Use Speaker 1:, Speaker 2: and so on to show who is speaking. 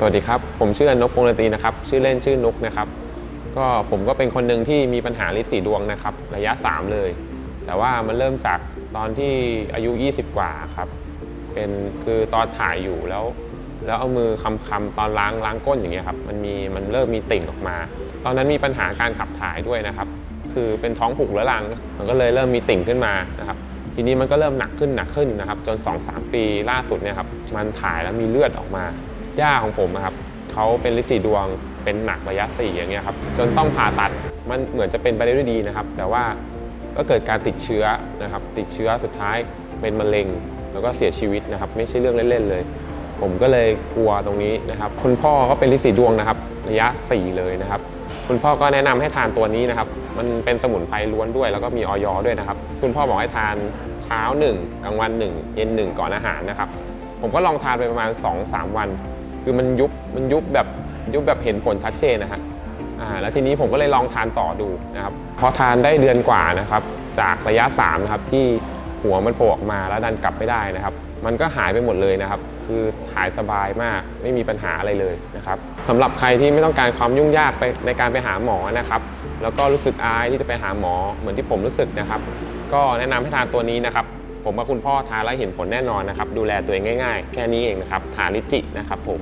Speaker 1: สวัสดีครับ ผมชื่อนกพงษ์ตีนะครับ ชื่อเล่นชื่อนกนะครับ ก็ผมก็เป็นคนหนึ่งที่มีปัญหาลิสีดวงนะครับ ระยะ 3 เลย แต่ว่ามันเริ่มจากตอนที่อายุ 20 กว่าครับ เป็นคือตอนถ่ายอยู่แล้ว แล้วเอามือคำคำๆตอนล้างล้างก้นอย่างเงี้ยครับ มันมีมันเริ่มมีติ่งออกมา ตอนนั้นมีปัญหาการขับถ่ายด้วยนะครับ คือเป็นท้องผูกเรื้อรัง มันก็เลยเริ่มมีติ่งขึ้นมานะครับทีนี้มันก็เริ่มหนักขึ้นหนักขึ้นนะครับ จน 2-3 ปีล่าสุดเนี่ยครับมันถ่ายแล้วมีเลือดออกมา ย่าของผมอะครับเขาเป็นลิสีดวงเป็นหนักระยะ4อย่างเงี้ยครับจนต้องผ่าตัดมันเหมือนจะเป็นไปได้ด้วยดีนะครับ แต่ว่าก็เกิดการติดเชื้อนะครับ ติดเชื้อสุดท้ายเป็นมะเร็ง แล้วก็เสียชีวิตนะครับ ไม่ใช่เรื่องเล่นๆเลย ผมก็เลยกลัวตรงนี้นะครับ คุณพ่อก็เป็นลิสีดวงนะครับ ระยะ 4 เลยนะครับ คุณพ่อก็แนะนำให้ทานตัวนี้นะครับ มันเป็นสมุนไพรล้วนด้วยแล้วก็มีออยด้วยนะครับ คุณพ่อบอกให้ทานเช้า 1กลางวัน 1 เย็น 1 ก่อนอาหารนะครับ ผมก็ลองทานไปประมาณ 2-3 วัน คือมันยุบมันยุบแบบยุบแบบเห็นผลชัดเจนนะฮะอ่าแล้วทีนี้ผมก็เลยลองทานต่อดูนะครับพอทานได้เดือนกว่านะครับ จากระยะ3นะครับที่หัวมันโผล่ออกมาแล้วดันกลับไม่ได้นะครับ มันก็หายไปหมดเลยนะครับ คือหายสบายมากไม่มีปัญหาอะไรเลยนะครับสำหรับใครที่ไม่ต้องการความยุ่งยากไปในการไปหาหมอนะครับ แล้วก็รู้สึกอายที่จะไปหาหมอเหมือนที่ผมรู้สึกนะครับ ก็แนะนำให้ทานตัวนี้นะครับ ผมกับคุณพ่อทานแล้วเห็นผลแน่นอนนะครับ ดูแลตัวเองง่ายๆ แค่นี้เองนะครับ ทานลิจินะครับผม